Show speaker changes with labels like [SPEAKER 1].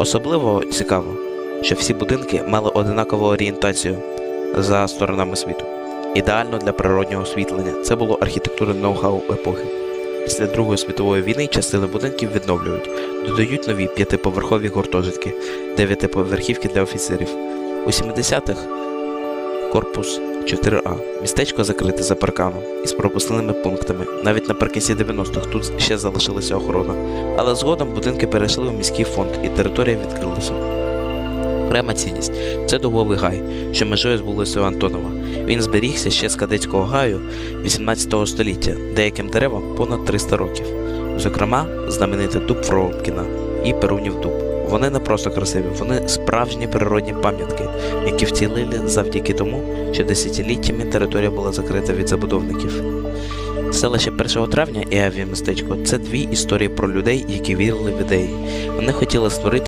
[SPEAKER 1] Особливо цікаво, що всі будинки мали одинакову орієнтацію за сторонами світу. Ідеально для природнього освітлення. Це було архітектурне ноу-хау епохи. Після Другої світової війни частини будинків відновлюють, додають нові п'ятиповерхові гуртожитки, дев'ятиповерхівки для офіцерів. У 70-х корпус 4А. Містечко закрите за парканом із пропускними пунктами. Навіть наприкінці 90-х тут ще залишилася охорона. Але згодом будинки перейшли у міський фонд і територія відкрилася. Окрема цінність це дуговий гай, що межує з вулицею Антонова. Він зберігся ще з кадетського гаю 18 століття, деяким деревам понад 300 років. Зокрема, знаменитий дуб Фромкіна і Перунів дуб. Вони не просто красиві, вони справжні природні пам'ятки, які вцілили завдяки тому, що десятиліттями територія була закрита від забудовників. Селище 1 травня і авіамістечко це дві історії про людей, які вірили в ідеї. Вони хотіли створити